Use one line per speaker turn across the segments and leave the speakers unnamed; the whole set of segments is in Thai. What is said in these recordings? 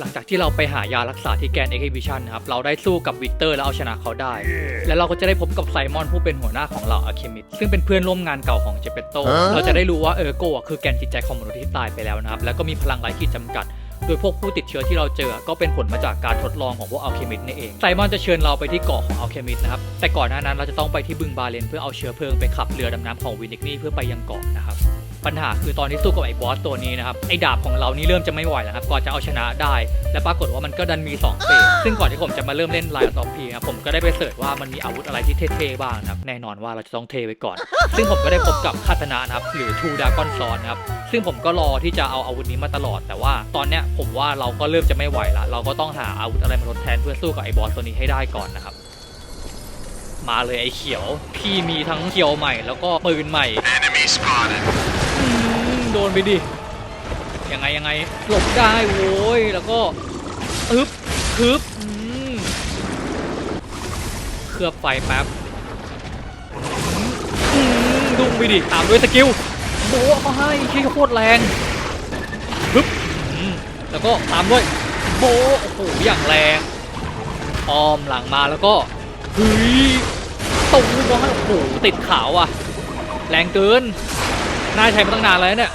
หลังจากที่เราไปหายารักษาที่แกนเอ็กซิบิชันนะครับ เราได้สู้กับวิกเตอร์แล้วเอาชนะเขาได้ แล้วเราก็จะได้พบกับไซมอนผู้เป็นหัวหน้าของเหล่าอะเคมิดซึ่งเป็นเพื่อนร่วมงานเก่าของเจเปโต
ฮะ
เราจะได้รู้ว่าเออร์โกะคือแกนจิตใจของมนุษย์ที่ตายไปแล้วนะครับ แล้วก็มีพลังไร้ขีดจำกัด โดยพวกผู้ติดเชื้อที่เราเจอ ก็เป็นผลมาจากการทดลองของพวกอัลเคมิดนี่เอง ไซมอนจะเชิญเราไปที่เกาะของอัลเคมิดนะครับ แต่ก่อนหน้านั้นเราจะต้องไปที่บึงบาเลนเพื่อเอาเชื้อเพลิงไปขับเรือดำน้ำของวินิกนี่เพื่อไปยังเกาะนะครับ ปัญหาคือตอนที่สู้กับไอ้บอสตัวนี้นะครับไอ้ดาบของเรานี่เริ่มจะไม่ไหวแล้วครับก่อนจะเอาชนะได้ และปรากฏว่ามันก็ดันมี2เฟสซึ่งก่อนที่ผมจะมาเริ่มเล่นไลน์ออฟพีครับผมก็ได้ไปเสิร์ชว่ามันมีอาวุธอะไรที่เท่ๆบ้างนะครับแน่นอนว่าเราจะต้องเทไว้ก่อน ซึ่งผมก็ได้พบกับคาตานะนะครับหรือทูดากอนซอนนะครับซึ่งผมก็รอที่จะเอาอาวุธนี้มาตลอด แต่ว่าตอนเนี้ยผมว่าเราก็เริ่มจะไม่ไหวละเราก็ต้องหาอาวุธอะไรมาทดแทนเพื่อสู้กับไอ้บอสตัวนี้ให้ได้ก่อนนะครับมาเลยไอ้เขียว พี่มีทั้งเขียวใหม่แล้วก็ปืนใหม่ โดนไปดิ ยังไงยังไงหลบได้โว้ย แล้วก็อึ๊บคึบอืมเคลือบไฟแป๊บอืมดุ้งไปดิ ตามด้วยสกิลโบะมาให้ที่โคตรแรงฮึบอืมแล้วก็ตามด้วยโบะโอ้โหอย่างแรงอ้อมหลังมาแล้วก็เฮ้ยตูมมาให้โอ้โหติดขาวอะ แรงเกินน่าใช้มาตั้งนานแล้วเนี่ย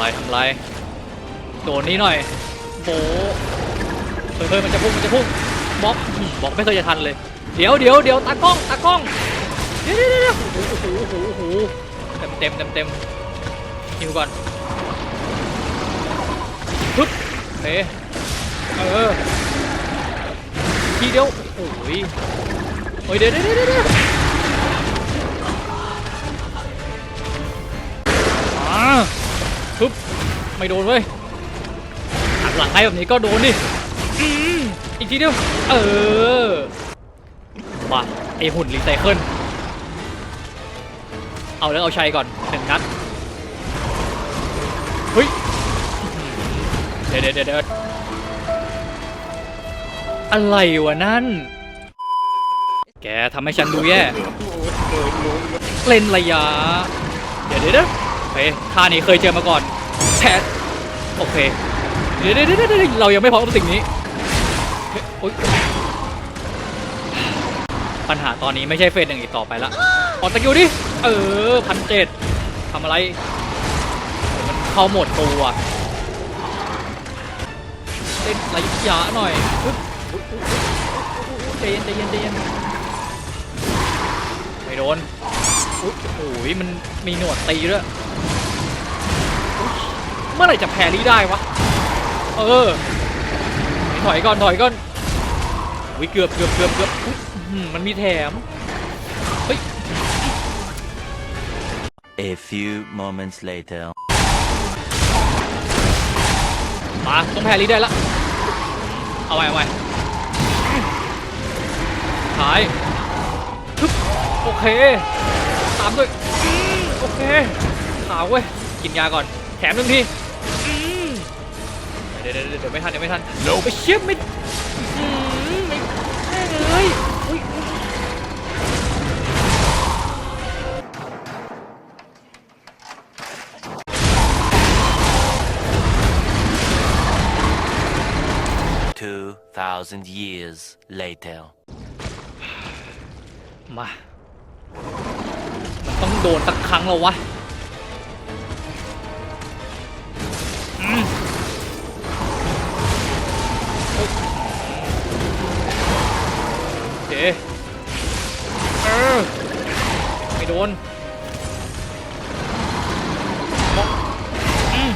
ทำไรทำไรโดนนี้หน่อยโบเฮ้ยเฮ้ยมันจะพุ่งมันจะพุ่งบล็อกบล็อกไม่เคยจะทันเลย เดี๋ยวเดี๋ยวเดี๋ยวตากล้องตากล้องเดี๋ยวเดี๋ยวเดี๋ยวโอ้โหโอ้โหโอ้โหเต็มเต็มเต็มเต็มฮิวก่อนปึ๊บโอเคเออทีเดียวโอ้ยโอ้ยเดี๋ยวเดี๋ยวเดี๋ยวอ่า ไม่โดนเว้ยหักหลังให้แบบนี้ก็โดนดิอีกทีเดียว เออ มาไอหุ่นรีไซเคิล เอาแล้วเอาชัยก่อนหนึ่งนัด เฮ้ย เดี๋ยวเดี๋ยวเดี๋ยวเดอะไรวะนั่น แกทำให้ฉันดูแย่ เล่นระยะ เดี๋ยวเดี๋ยวเดี๋ยวโอเคท่านี้เคยเจอมาก่อน แชทโอเค เดี๋ยวเดี๋ยวเดี๋ยวเด้เรายังไม่พร้อมกับสิ่งนี้โอ๊ยปัญหาตอนนี้ไม่ใช่เฟสหนึ่งอีกต่อไปละออกสกิลดิ เออพันเจ็ดทำอะไร มันเข้าหมดตัวเล่นระยะหน่อยปึ๊บอุ๊ยอุ๊ยอุ๊ยอุ๊ยใจเย็นใจเย็นใจเย็นไม่โดนโอ้ยมันมีหนวดตีด้วยอะ มื่อไหร่จะแพรรี่ได้วะ เออ ถอยก่อนถอยก่อนอุ้ยเกือบเกือบเกือบเกือบอุ๊ยอื้อหือมันมีแถม
A few moments later.
มาต้องแพรรี่ได้ละเอาไว้เอาไว้หายทึบโอเค ตามด้วยอืมโอเคขาวเว้ย กินยาก่อน แถมหนึ่งทีอืม เดี๋ยวเดี๋ยวเดี๋ยวเดี๋ยวไม่ทันเดี๋ยวไม่ทัน
Nope.
ไปเชี่ยไม่อืมไม่แม่งเลยอุ๊ยอุ๊ย
Two thousand years later.
มา มันต้องโดนสักครั้งแล้ววะ เฮ้ยโอเคเออไม่โดนมองอืม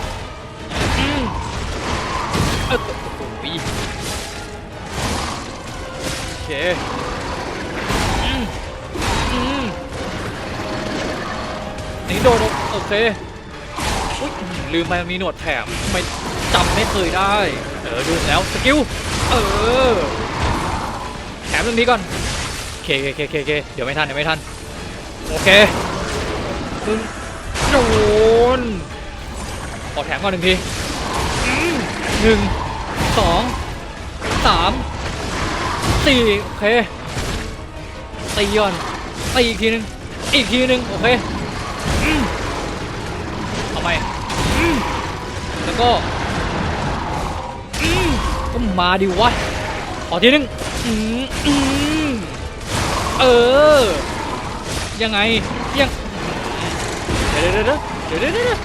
อืมเออโอ้โหโอเคอืมอืมนี่โดนโอเคอุ๊ย ลืมไปมีหนวดแถมไม่จำไม่เคยได้ เออดูแล้วสกิลเออแถมเรื่องนี้ก่อนโอเคโอเคโอเคเคเดี๋ยวไม่ทันเดี๋ยวไม่ทันโอเคหนึ่งโดนขอแถมก่อนหนึ่งทีหนึ่งสองสามสี่โอเคตีก่อนตีอีกทีนึงอีกทีนึงโอเค ก็ก็มาดิวะ ขอทีนึงเออ ยังไง ยัง เดี๋ยวเดี๋ยวเดี๋ยวเดี๋ยวเดี๋ยวนี้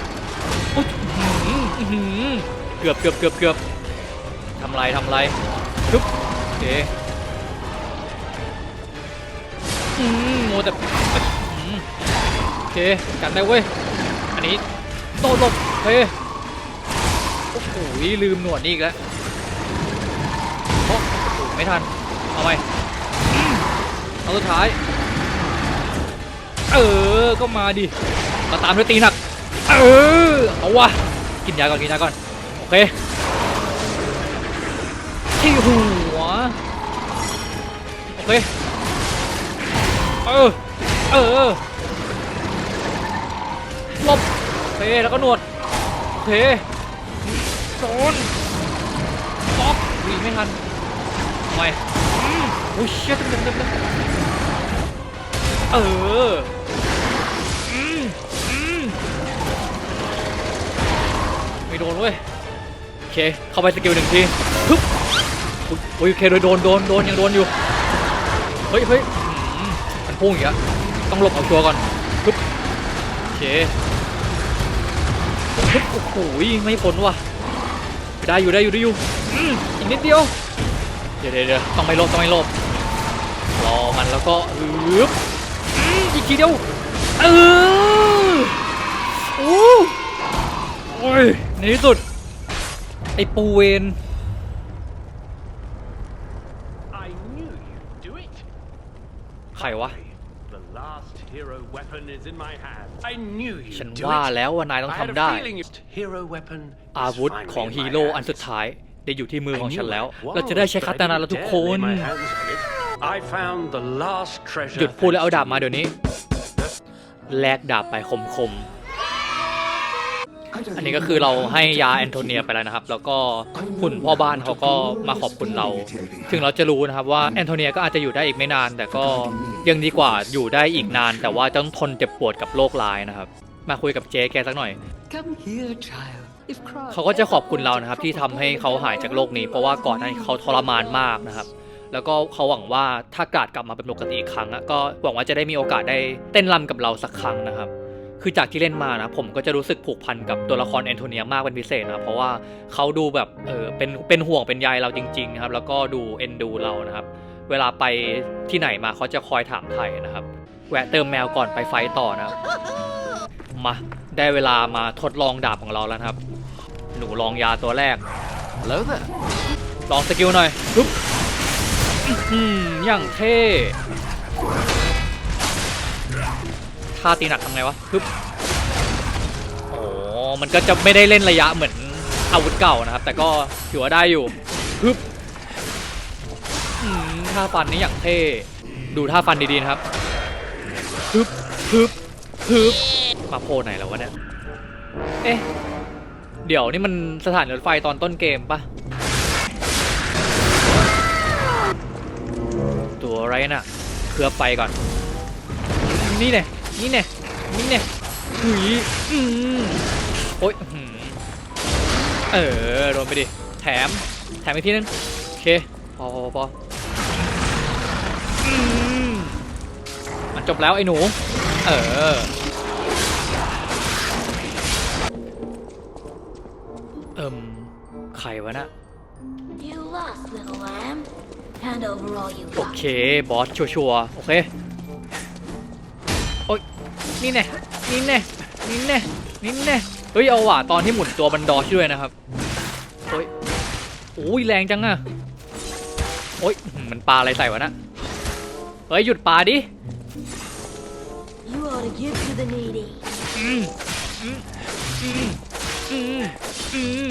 เกือบเกือบเกือบเกือบทำไรทำไรทุบโอเคอืมโมแต่โอเคกันได้เว้ย อันนี้โดนหลบโอเคโอ้โหลืมหนวดนี่อีกแล้วโอ้โหไม่ทัน เอาไปเอาสุดท้าย เออ ก็มาดิ มาตามด้วยตีหนัก เออ เอาวะ กินยาก่อน กินยาก่อน โอเค ที่หัว โอเค เออ เออหลบโอเค แล้วก็หนวด โอเค โดนป๊อกวิ่งไม่ทันทำไมอืมโอ้ยเชี่ยเต็มเต็มเต็มเต็มเอออืมอืมไม่โดนเว้ยโอเค เข้าไปสกิลหนึ่งทีฮึบอุ๊ยโอ้ยโอเคโดยโดนโดนโดนยังโดนอยู่ เฮ้ยเฮ้ยอืมมันพุ่งอย่างเงี้ยต้องหลบเอาชัวร์ก่อนฮึบโอเคฮึบโอ้โหไม่พ้นว่ะ ได้อยู่ได้อยู่ได้อยู่อืมอีกนิดเดียว เดี๋ยวเดี๋ยวเดี๋ยวต้องไม่หลบต้องไม่หลบรอมันแล้วก็ฮึบอืมอีกทีเดียวเออโอ้โอ้ยในที่สุด ไอ้ปูเวน
I knew you'd do it.
ใครวะ
The last hero weapon is in my hand. I knew
ฉัน
you'd do
ว่า
it.
แล้วว่านายต้อง
I had
ทำ
a
ได้
feeling your hero weapon
อา
is
วุธ
finally
ของ
in
ฮี
my
โร่
hand.
อันสุดท้าย ได้อยู่ที่มือ
I
ของ
knew
ฉันแล้ว
it was,
เราจะได้ใช้
but
คา
I
ตานา
didn't
แล้วทุก
dare
คน
lay my hands on it. I found the last treasure
หยุดพูดแล้วเอา
thanks
ดาบ
to
มา
you.
เดี๋ยวนี้ แลกดาบไปคมคมๆ อันนี้ก็คือเราให้ยาแอนโทเนียไปแล้วนะครับ แล้วก็หุ่นพ่อบ้านเขาก็มาขอบคุณเรา ถึงเราจะรู้นะครับว่าแอนโทเนียก็อาจจะอยู่ได้อีกไม่นาน แต่ก็ยังดีกว่าอยู่ได้อีกนาน แต่ว่าต้องทนเจ็บปวดกับโรคร้ายนะครับ มาคุยกับเจ๊แกสักหน่อย
Come here, child. If cry,
เขาก็จะขอบคุณเรานะครับ ที่ทำให้เขาหายจากโรคนี้ เพราะว่าก่อนหน้านี้เขาทรมานมากนะครับแล้วก็เขาหวังว่าถ้ากาดกลับมาเป็นปกติอีกครั้งอะก็หวังว่าจะได้มีโอกาสได้เต้นรำกับเราสักครั้งนะครับ คือจากที่เล่นมานะผมก็จะรู้สึกผูกพันกับตัวละครแอนโทเนียมากเป็นพิเศษนะเพราะว่าเขาดูแบบเออเป็นเป็นห่วงเป็นใยเราจริงๆนะครับแล้วก็ดูเอ็นดูเรานะครับ เวลาไปที่ไหนมาเขาจะคอยถามไถ่นะครับ แวะเติมแมวก่อนไปไฟต์ต่อนะครับมาได้เวลามาทดลองดาบของเราแล้วครับ หนูลองยาตัวแรก
hello there.
ลองสกิลหน่อยปุ๊บอย่างเท่ ท่าตีหนักทำไงวะปุ๊บโอ้มันก็จะไม่ได้เล่นระยะเหมือนอาวุธเก่านะครับ แต่ก็ถือว่าได้อยู่ปึ๊บท่าฟันนี้อย่างเท่ดูท่าฟันดีๆนะครับปึ๊บปึ๊บปึ๊บมาโพไหนแล้ววะเนี่ยเอ๊ะเดี๋ยวนี่มันสถานรถไฟตอนต้นเกมปะตัวอะไรน่ะเคลือบไฟก่อน นี่เนี่ย นี่เนี่ยนี่เนี่ยหุยอืมโอ๊ยอื้อหือเออโดนไปดิ แถม แถมอีกทีนึงโอเค พอพอพอพออืมมันจบแล้วไอ้หนู เออ เอิ่มใครวะน่ะ
You lost, little lamb. Hand over all you
โอ
got.
เค บอสชัวร์ๆโอเคโอ๊ย นี่แน่นี่แน่นี่แน่นี่แน่เฮ้ยเอาว่ะตอนที่หมุนตัวมันดอชด้วยนะครับโอ้ยโอ้ยแรงจังอะโอ้ยอื้อหือมันปลาอะไรใส่วะน่ะเฮ้ยหยุดปลาดิ
You ought to give to the needy.
อืมอืมอืมอืมอืม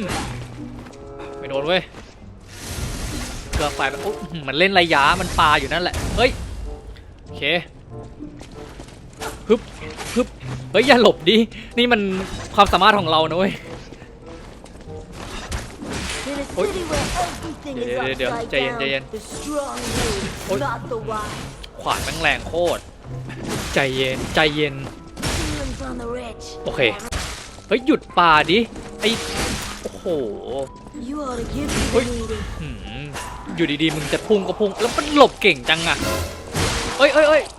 ไม่โดนเว้ยเกือบไฟแบบโอ้อื้อหือมันเล่นระยะมันปลาอยู่นั่นแหละเฮ้ยโอเคฮึบฮึบ เฮ้ยอย่าหลบดิ นี่มันความสามารถของเรานะเว้ย
In a
Oi.
city where everything is
Yeah, yeah, yeah,
upside
Jay Yen,
down,
Jay Yen.
the strong move,
Oi.
not the wise.
ขวานแม่งแรงโคตร ใจเย็นใจเย็น
Feelings on the rich.
Okay. เฮ้ยหยุดปลาดิ ไอโอ้โหโห
You ought to give me
Oi.
the meeting.
หืมอยู่ดีๆ มึงจะพุ่งก็พุ่ง แล้วมันหลบเก่งจังอะเอ้ยเอ้ยเอ้ยเ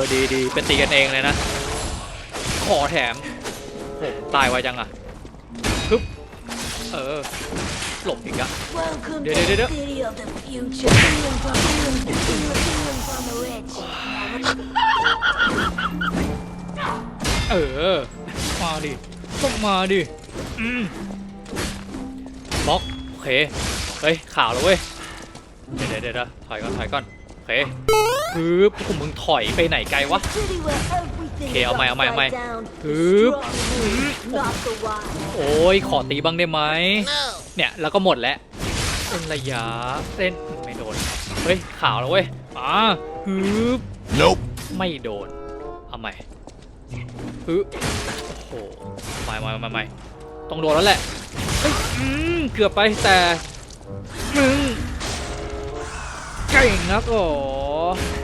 ออเออดีดีเป็นตีกันเองเลยนะ ขอแถมโหตายไวจังอะฮึบเออหลบอีกอะ
Welcome
Did
to
it,
the
did it?
city of the future. Stealing from, stealing, stealing, stealing from the rich.
เออ มาดิต้องมาดิอืมบล็อกโอเค เฮ้ยข่าวแล้วเว้ย เดี๋ยวเดี๋ยวเดี๋ยวถอยก่อนถอยก่อนโอเค ปึ๊บพวกมึงถอยไปไหนไกลวะ
City where everything
Okay,
is
เอาใหม่เอาใหม่เอาใหม่
upside down. The
ปึ๊บ
strong move, not the wise.
โอ้ยขอตีบ้างได้ไหมเนี่ยแล้วก็หมดแล้วเล่นระยะเล่นไม่โดนเฮ้ยข่าวแล้วเว้ยอ่าฮึบ
Nope.
ไม่โดนเอาใหม่ฮึบโอ้โหใหม่ใหม่ใหม่ใหม่ต้องโดนแล้วแหละเฮ้ยอืมเกือบไปแต่มึง เก่งนักอ๋อ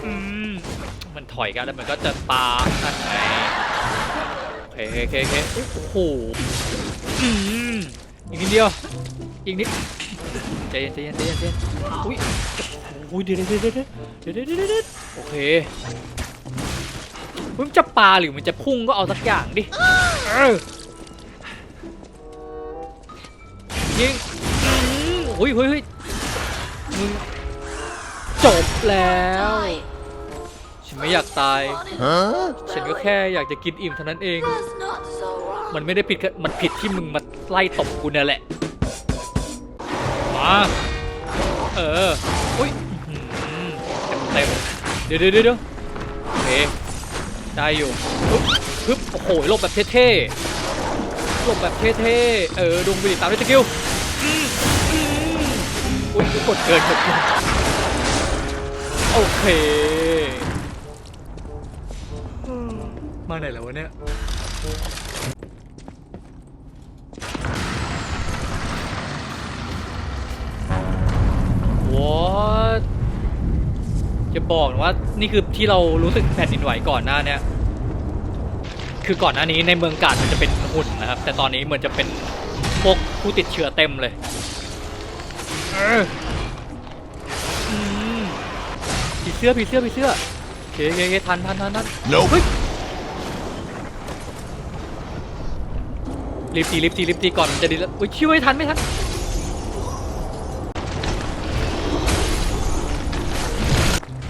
อืมมันถอยกันแล้วมันก็จะปานั่นไงโอเคโอเคโอเคโอ้โหอืมอีกนิดเดียวอีกนิดใจเย็นใจเย็นใจเย็นใจเย็นอุ้ยอุ้ยเดี๋ยวเดี๋ยวเดี๋ยวเดี๋ยวเดี๋ยวเดี๋ยวเดี๋ยวโอเคมึงจะปาหรือมันจะพุ่งก็เอาสักอย่างดิเออยิงอืมโอ้ยเฮ้ยเฮ้ยมึง จบแล้ว ฉันไม่อยากตาย
Huh?
ฉันก็แค่อยากจะกินอิ่มเท่านั้นเอง
That's not so wrong.
มันไม่ได้ผิดแค่มันผิดที่มึงมาไล่ตบกูเนี่ยแหละ มา เออ อุ้ยอื้อหือเต็มๆเดี๋ยวเดี๋ยวเดี๋ยวโอเค ได้อยู่ปึ๊บปึ๊บโอ้โหหลบแบบเท่ๆหลบแบบเท่ๆ เออดวงบิลิตามด้วยสกิลอืมอืมอุ้ยกดเกินกดเกิน โอเค มาไหนแล้ววะเนี่ย What จะบอกนะว่านี่คือที่เรารู้สึกแผ่นดินไหวก่อนหน้าเนี่ยคือก่อนหน้านี้ในเมืองกาดมันจะเป็นหุ่นนะครับ แต่ตอนนี้เหมือนจะเป็นพวกผู้ติดเชื้อเต็มเลย เสื้อผีเสื้อผีเสื้อโอเคโอเคโอเคทันทันทันทัน
Nope.
เฮ้ยรีบตีรีบตีรีบตีก่อนมันจะดีแล้วอุ้ยชิวไม่ทันไม่ทัน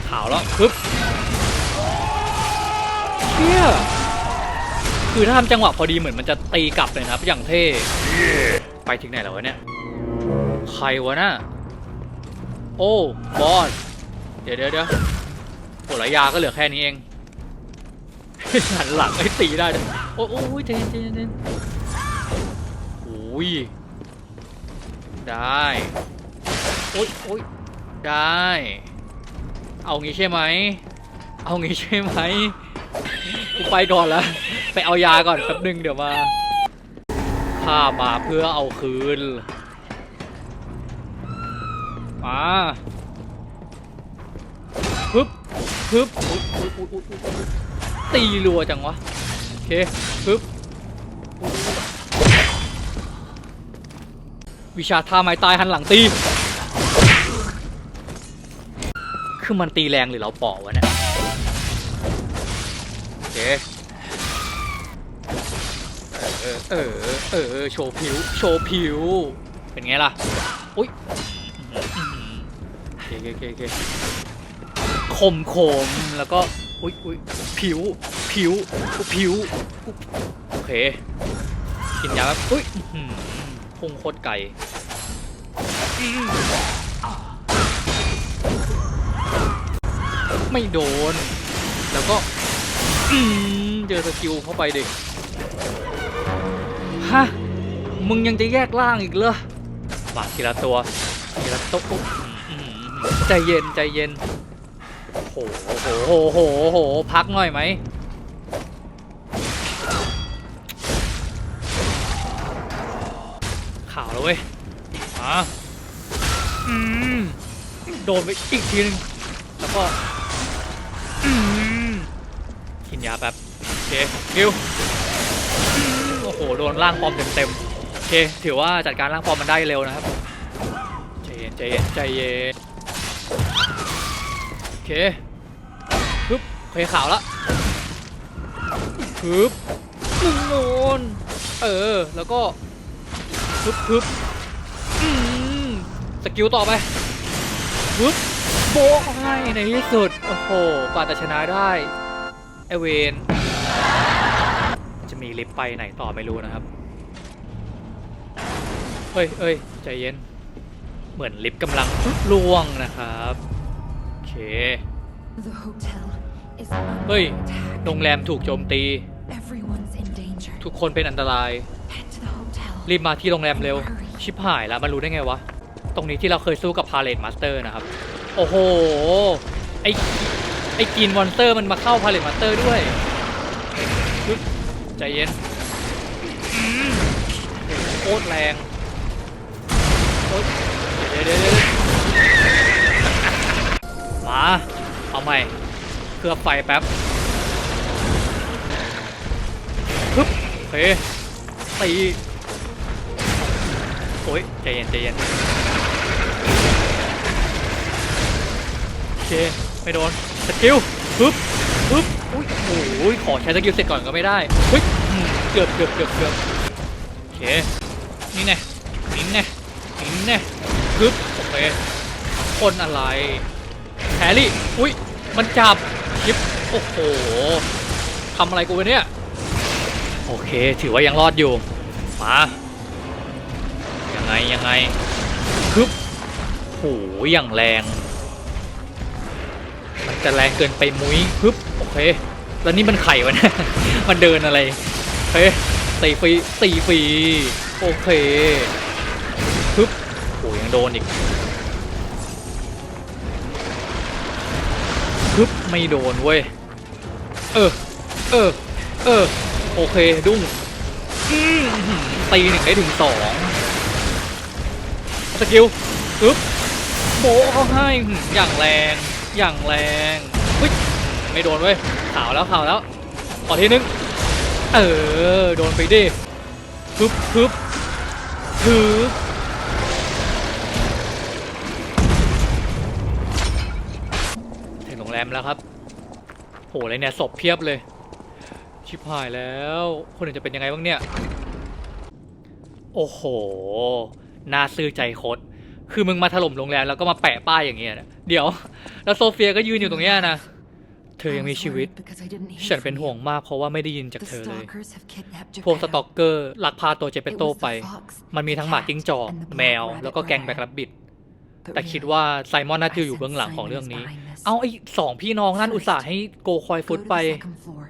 ขาวแล้วปึ๊บเชี่ยคือถ้าทำจังหวะพอดีเหมือนมันจะตีกลับเลยนะครับ อย่างเท่ไปถึงไหนแล้ววะเนี่ยใครวะน่ะโอ้บอส เดี๋ยวเดี๋ยวเดี๋ยวโหระยาก็เหลือแค่นี้เอง หันหลังไอ้ตีได้โอ้โอ้ยเจนเจนเจนโอ้ยได้โอ้ยโอ้ยได้ เอางี้ใช่ไหม เอางี้ใช่ไหมกูไปก่อนละไปเอายาก่อนแป๊บนึงเดี๋ยวมาข้ามาเพื่อเอาคืนมา ฮึบฮึบตีรัวจังวะ โอเคฮึบวิชาท่าไม้ตายหันหลังตี คือมันตีแรงหรือเราเปาะวะเนี่ยโอเคเออ เออเออเออโชว์ผิว โชว์ผิว เป็นไงล่ะ อุ้ยโอเคโอเคโอเค คมคมแล้วก็อุ้ยอุ้ยผิว ผิว ผิว โอเค กินยาแบบอุ้ยอื้อหือพุ่งโคตรไกลไม่โดน แล้วก็เจอสกิลเข้าไปดิฮะ มึงยังจะแยกล่างอีกเหรอมาทีละตัวทีละตัวอุ๊ยอืมอืมใจเย็นใจเย็น โหโหโหโหโหพักหน่อยไหมข่าวแล้วเว้ยมาอืมโดนไปอีกทีนึงแล้วก็อืมกินยาแบบโอเคคิวโอ้โหโดนร่างปลอมเต็มๆโอเคถือว่าจัดการร่างปลอมมันได้เร็วนะครับใจเย็นใจเย็นใจเย็น เคปึ๊บเคข่าวละปึ๊บหนึ่งโดนเออ แล้วก็ปึ๊บปึ๊บอืมสกิลต่อไปปึ๊บโบะให้ในที่สุด โอ้โหกว่าจะชนะได้ไอเวนจะมีลิฟต์ไปไหนต่อไม่รู้นะครับเอ้ยเอ้ยใจเย็น เหมือนลิฟต์กำลังล่วงนะครับ เค
The hotel is
เฮ้ย
under attack.
โรงแรมถูกโจมตี
Everyone's in danger.
ทุกคนเป็นอันตราย
Head to the hotel.
รีบมาที่โรงแรมเร็ว ชิบหายแล้วมันรู้ได้ไงวะ ตรงนี้ที่เราเคยสู้กับพาเลตมาสเตอร์นะครับ โอ้โห ไอไอกินมอนสเตอร์มันมาเข้าพาเลตมาสเตอร์ด้วยปึ๊บใจเย็นอืมโคตรแรงโอ๊ยเดี๋ยวเดี๋ยวเดี๋ยวเดี๋ยว มา เอาใหม่ เคลือบไฟแป๊บปึ๊บโอเคตีโอ้ยใจเย็นใจเย็นโอเคไม่โดนสกิลปึ๊บปึ๊บอุ้ยโอ้ยขอใช้สกิลเสร็จก่อนก็ไม่ได้เฮ้ยเกือบเกือบเกือบเกือบโอเคนี่แนนี่แนนี่แน่ปึ๊บโอเคคนอะไร แฮร์รี่ อุ้ย มันจับยิบโอ้โหทำอะไรกูวะเนี่ย โอเค ถือว่ายังรอดอยู่ มา ยังไง ยังไงคึบโหอย่างแรง มันจะแรงเกินไปมุ้ยฮึบโอเค แล้วนี่มันไข่วะเนี่ย มันเดินอะไรเฮ้ยตีฟรีตีฟรีโอเคฮึบโหยังโดนอีก ไม่โดนเว้ย เออ เออ เออ โอเค ดุ้งตีหนึ่งได้ถึงสองสกิลฮึบโบเขาให้หืมอย่างแรง อย่างแรงเฮ้ยไม่โดนเว้ยข่าวแล้วข่าวแล้วขอทีนึง เออ โดนไปดิฮึบฮึบฮึบ มแล้วครับโหอะไรเนี่ยศพเพียบเลย ชิบหายแล้วคนอื่นจะเป็นยังไงบ้างเนี่ย โอ้โห น่าซื่อใจคดคือมึงมาถล่มโรงแรมแล้วก็มาแปะป้ายอย่างเงี้ยนะเดี๋ยว แล้วโซเฟียก็ยืนอยู่ตรงเนี้ยนะ เธอ
I
ยังมี
was
ชีวิต
worried because I didn't hear
ฉันเป็น
from
ห่วง
you.
มากเพราะว่าไม่ได้ยินจาก
The
เธอเลย
stalkers have kidnapped
พวกส
Geppetto.
ตอกเกอร์ลักพาตัวเจเป
It
โต
was the
ไป
fox,
มันมี
the
ทั้งหมา
cat,
จิ้งจอก
and the
แมว
black
แล้วก็
rabbit
แกงแบ
brother.
กรับบิด
But
แต่คิด
really,
ว่าไซมอนน่าจะ
I
อยู่เบื้อง
sense
หลังของ
Simon
เรื่อง
is
นี้
behind this.
เอาไอ้สองพี่น้องนั่นอุตส่าห์ให้โกคอยฟุต
Go to
ไป
the second floor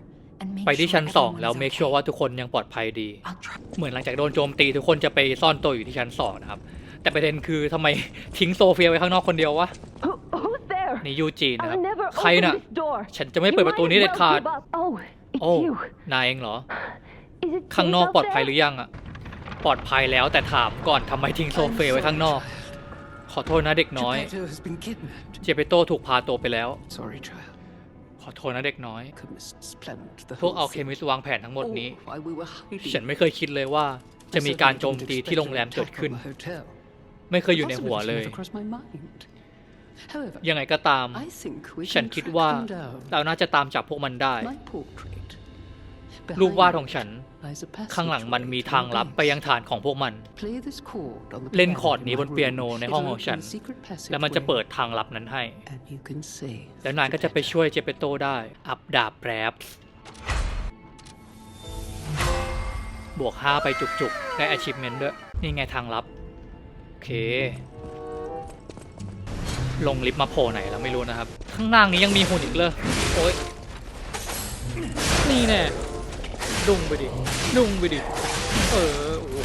and make
ไปที่
sure
ชั้นสอง
everyone's
แล้วเมคชัว
okay.
ว่าทุกคนยังปลอดภัยดี
I'll try.
เหมือนหลังจากโดนโจมตีทุกคนจะไปซ่อนตัวอยู่ที่ชั้นสองนะครับ แต่ประเด็นคือทำไมทิ้งโซเฟียไว้ข้างนอกคนเดียววะ
Who, who's there?
นี่ยูจีนนะครับ
I'll never
ใคร
open
น่ะ
this door.
ฉันจะไม่เปิดประตูนี้เด็ดขาด
You might as well give up. Oh, it's
โอ้
you.
นายเองเหรอ
Is it
ข้าง
safe
นอก
out
ปลอดภัย
there?
หรือยังอะปลอดภัยแล้วแต่ถามก่อนทำไมทิ้งโซเฟียไว้ข้างนอกข อโทษนะเด็กน้อย
Geppetto has been kidnapped.
เจเปโตถูกพาตัวไปแล้ว
Sorry, child.
ขอโทษนะเด็กน้อย
Chemists planned the
พวก
whole
เอาเค
thing.
มิสวางแผนทั้งหมดนี้
All while we were hiding.
ฉันไม่เคยคิดเลยว่า
I
จะมี
certainly
การโจม
didn't
ตีที่
expect
โรงแรม
an
เกิด
attack
ขึ้น
on the hotel.
ไม่เคยอยู่ในหัว
Possibility
เลย
never crossed my mind. However,
ยังไงก็ตาม
I think we
ฉัน
can
คิด
track
ว่า
them down.
เราน่าจะตามจับพวกมันได้
My portrait.
รูป
Behind
วาดของฉัน
lies a
ข้างหลังมันมี
passageway
ทางลับ
to
ไป
our
ยัง
base.
ฐานของพวกมัน
Play this chord on the
เล่น
piano
คอร์ด
in
นี้
my
บนเปียโน
room.
ในห้อง
It'll
ของฉัน
open a secret
แล้วมันจะเปิด
passageway,
ทางลับนั้นให้
and you can save
แล้วนายก็จะไปช่วยเจเปโตได้ อัพดาบแรปบวก 5 ไปจุกๆ ได้ achievement ด้วย นี่ไงทางลับ โอเค ลงลิฟต์มาโผล่ไหนแล้วไม่รู้นะครับ ข้างล่างนี้ยังมีหุ่นอีกเลยโอ้ยนี่แน่ ดุงไปดิดุงไปดิ เออ โอ้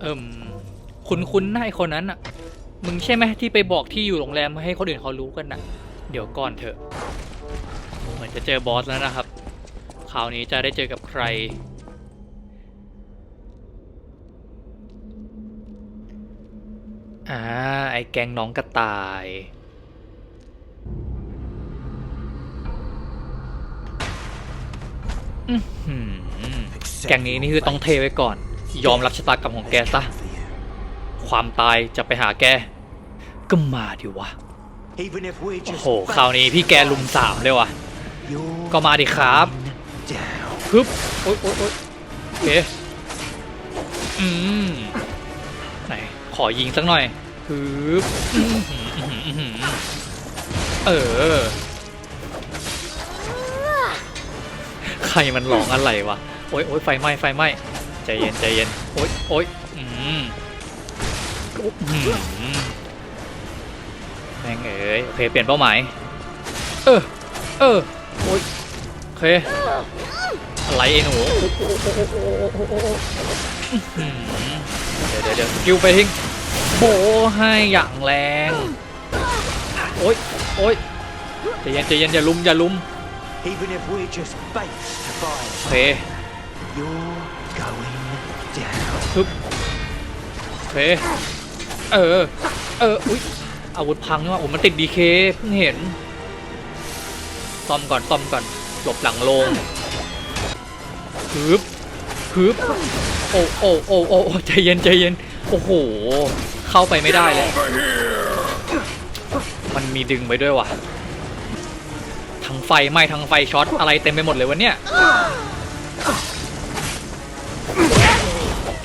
เอิ่มคุ้นคุ้นหน้าไอ้คนนั้นอะ มึงใช่ไหมที่ไปบอกที่อยู่โรงแรมให้คนอื่นเขารู้กันนะเดี๋ยวก่อนเถอะ เหมือนจะเจอบอสแล้วนะครับ คราวนี้จะได้เจอกับใคร อ่า ไอ้แกงน้องกระต่าย แกงนี้นี่คือต้องเทไว้ก่อน ยอมรับชะตากรรมของแกซะ ความตายจะไปหาแก ก็มาดิวะ โอ้โห คราวนี้พี่แกลุมสามเลยวะก็มาดิครับฮึบโอ๊ยโอ๊ยโอ๊ยโอเคอืม ขอยิงสักหน่อยฮึบเออ ใครมันร้องอะไรวะ โอ๊ยโอ๊ยไฟไหม้ไฟไหม้ใจเย็นใจเย็น โอ๊ยโอ๊ยอืมอุ๊บอื้อหือแม่งเอ๋ยโอเคเปลี่ยนเป้าหมาย เออ เออ โอ๊ยโอเคอะไรไอ้หนูอื้อหือ เดี๋ยวเดี๋ยวเดี๋ยวสกิลไปทิ้งโบให้อย่างแรง โอ๊ยโอ๊ยใจเย็นใจเย็นอย่าลุมอย่าลุม
Even if we're just bait to
โอ
fire,
เค
you're going down.
ฮึบโอเคเออ เออ อุ๊ยอาวุธพังนี่ว่าโอ้มันติดดีเคเพิ่งเห็นซ่อมก่อนซ่อมก่อนหลบหลังโลงฮึบฮึบ โอ้โอ้โอ้โอ้โอ้ใจเย็นใจเย็นโอ้โห เข้าไปไม่ได้เลย มันมีดึงไปด้วยว่ะ ทั้งไฟไหม้ทั้งไฟช็อตอะไรเต็มไปหมดเลยวะเนี่ย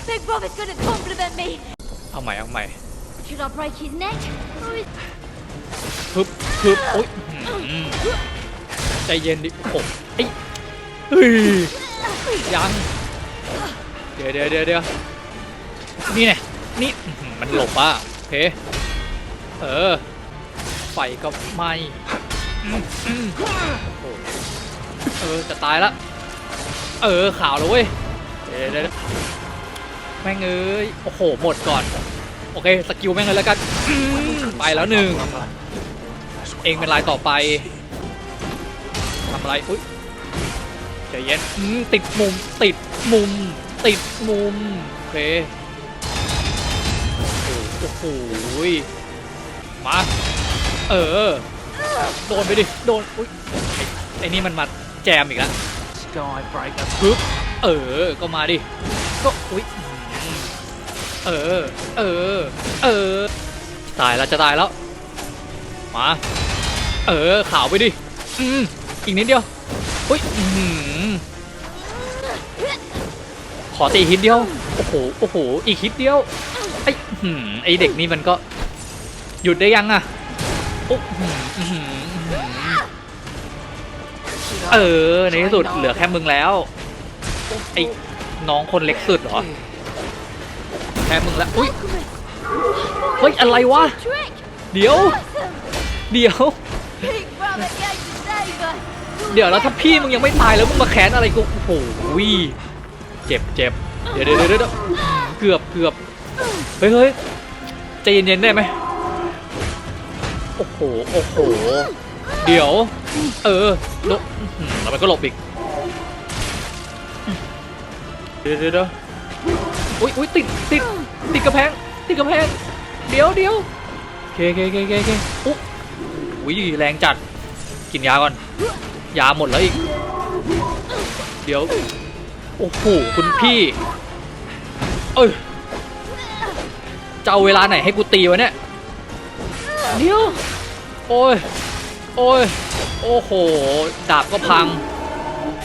Big Brother's gonna compliment me.
เอาใหม่เอาใหม่
Should I break his neck? Or is
ฮึบฮึบโอ๊ยอื้อหือใจเย็นดิโอ้โหไอ้เฮ้ยยัง เดี๋ยวเดี๋ยวเดี๋ยวเดี๋ยวนี่ไงนี่มันหลบอะโอเคเออไฟก็ไหม้เออจะตายละเออขาวแล้วเว้ยเดี๋ยวเดี๋ยวยแม่งเอ้ยโอ้โหหมดก่อนโอเคสกิลแม่งเลยแล้วกันไปแล้วหนึ่งเองเป็นลายต่อไปทำอะไรอุ้ยใจเย็นติดมุมติดมุม ติดมุมโอเคโอ้โหมาเออ โดนไปดิ โดนอุ้ยไอ้ไอ้นี่มันมาแจมอีกแล้ว
Skybreaker.
ปึ๊บเออ ก็มาดิ ก็อุ้ยอืมเออ เออ เออ ตายแล้วจะตายแล้ว มา เออ ขาวไปดิ อืมอีกนิดเดียวอุ้ยอื้อหื อขอตีฮิตเดียว โอ้โห โอ้โห อีกฮิตเดียว ไอ้อื้อหือไอเด็กนี่มันก็ หยุดได้ยังอะโอ้โหอื้อหืออื้อหือเออ ในที่สุดเหลือแค่มึงแล้ว ไอ้น้องคนเล็กสุดเหรอ แค่มึงละ อุ้ย เฮ้ย อะไรวะ
trick?
เดี๋ยว เดี๋ยว
Big Brother came to save us.
เดี๋ยวแล้วถ้าพี่มึงยังไม่ตายแล้วมึงมาแค้นอะไรกู โอ้โห เจ็บเจ็บเดี๋ยวเดี๋ยวเดี๋ยวเกือบเกือบเฮ้ยเฮ้ยใจเย็นๆได้ไหมโอ้โหโอ้โหเดี๋ยว เออลบแล้วมันก็หลบอีกเดี๋ยวเดี๋ยวอุ้ยอุ้ยติดติดติดกระแพงติดกระแพงเดี๋ยวเดี๋ยวเคเคเคเคเคอุ๊ยอุ้ยแรงจัดกินยาก่อนยาหมดแล้วอีก เดี๋ยว โอ้โหคุณพี่ เอ้ยจะเอาเวลาไหนให้กูตีวะเนี่ยเดี๋ยวโอ้ยโอ้ยโอ้โห ดาบก็พัง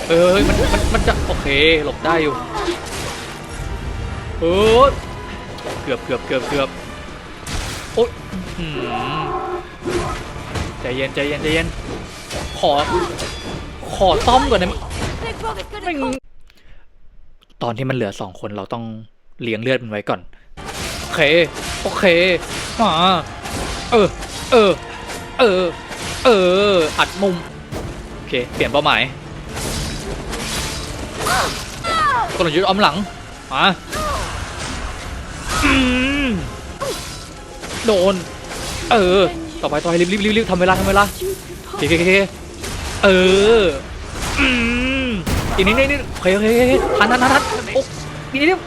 เอ้ยมันมันมันจะโอเคหลบได้อยู่เออเกือบเกือบเกือบเกือบโอ๊ยอื้อหือใจเย็นใจเย็นใจเย็นขอ ขอซ่อมก่อนนะ
Big Brother's gonna
แม่ง ตอนที่มันเหลือสองคนเราต้องเลี้ยงเลือดมันไว้ก่อน โอเค โอเคมาเออ เออ เออ เออ อัดมุม โอเค เปลี่ยนเป้าหมายกลยุทธ์อ้อมหลัง มาโดน เออ ต่อไปต่อไปรีบรีบรีบรีบทำเวลาทำเวลาโอเคโอเคเคเออ อืม อีกนิดนิดนิดโอเคโอเคโอเคทันทันทันทันโอ้อีนิดเดียว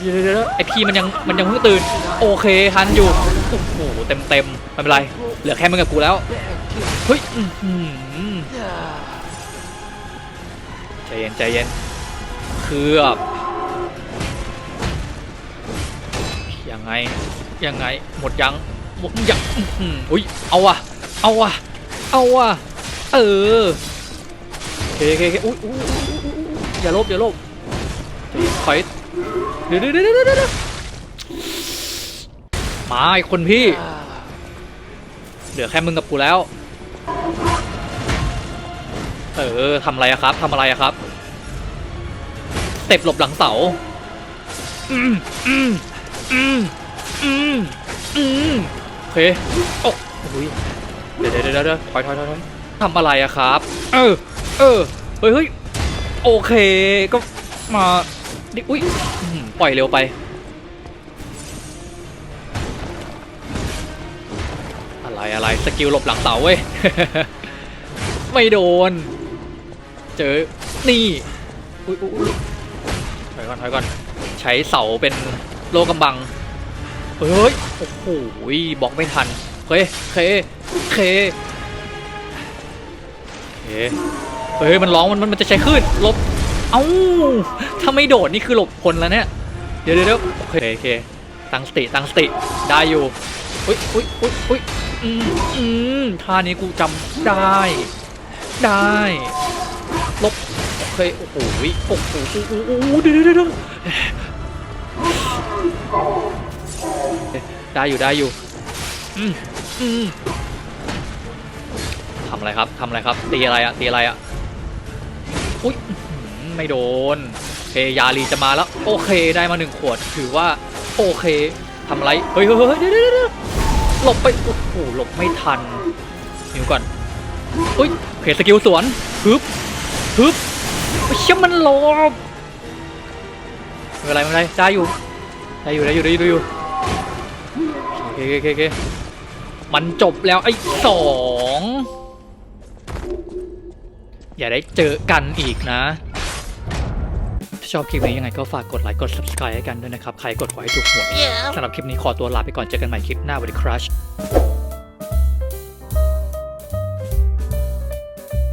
เดี๋ยวเดี๋ยวเดี๋ยวไอพีมันยังมันยังเพิ่งตื่น โอเคทันอยู่โอ้โหเต็มเต็มไม่เป็นไร เหลือแค่มึงกับกูแล้วเฮ้ยใจเย็นใจเย็นคือแบบยังไงยังไงหมดยังหมดยังอุ้ยเอาว่ะเอาว่ะเอาว่ะเออ เคโอเคโอเคอุ้ยอุ้ยอย่าลบอย่าลบถอยเดี๋ยวเดี๋ยวเดี๋ยวเดี๋ยวมาไอ้คนพี่ เหลือแค่มึงกับกูแล้ว เออทำอะไรอะครับทำอะไรอะครับเต็ปหลบหลังเสาอืมอืมอืมอืมอืมโอเคโอ้ยเดี๋ยวเดี๋ยวเดี๋ยวถอยถอยถอยถอยทำอะไรอะครับ เออ เออ เฮ้ยเฮ้ยโอเค ก็มาดิอุ้ยปล่อยเร็วไป อะไรอะไรสกิลหลบหลังเสาเว้ย ไม่โดน เจอ นี่ อุ้ยอุ้ยอุ๊ยถอยก่อนถอยก่อน ใช้เสาเป็นโลกำบัง เฮ้ย โอ้โหบล็อกไม่ทัน เค เค เค เค เฮ้ยมันร้องมันมันจะใช้คลื่นลบ เอ้าถ้าไม่โดดนี่คือหลบคนแล้วเนี่ย เดี๋ยวเดี๋ยวเดี๋ยโอเคโอเคตั้งสติตั้งสติได้อยู่อุ้ยอุ้ยอุ้ยอุ้ยอืมอืมท่านี้กูจำได้ ได้ลบโอเคโอ้โหโอ้โหโอ้โหโอ้โหเดี๋ยวเดี๋ยวเดี๋ยวได้อยู่ได้อยู่อืมอืมทำอะไรครับทำอะไรครับตีอะไรอะตีอะไรอะ อุ้ยไม่โดนเคยาลีจะมาแล้ว โอเคได้มาหนึ่งขวด ถือว่าโอเคทำไร เฮ้ยเฮ้ยเฮ้ยเดี๋ยวเดี๋ยวหลบไป โอ้โหหลบไม่ทันนิวก่อนอุ้ยเคสกิลสวนฮึบฮึบเฮ้ยเชี่ยมันหลบไม่เป็นไรไม่เป็นไรได้อยู่ได้อยู่ได้อยู่ได้อยู่ได้อยู่โอเคโอเคโอเคมันจบแล้วไอ้สอง อย่าได้เจอกันอีกนะถ้าชอบคลิปนี้ยังไงก็ฝากกดไลค์กด subscribe ให้กันด้วยนะครับ ใครกดขอให้ถูกหวย
Yeah.
สำหรับคลิปนี้ขอตัวลาไปก่อนเจอกันใหม่คลิปหน้าสวัสดีครับ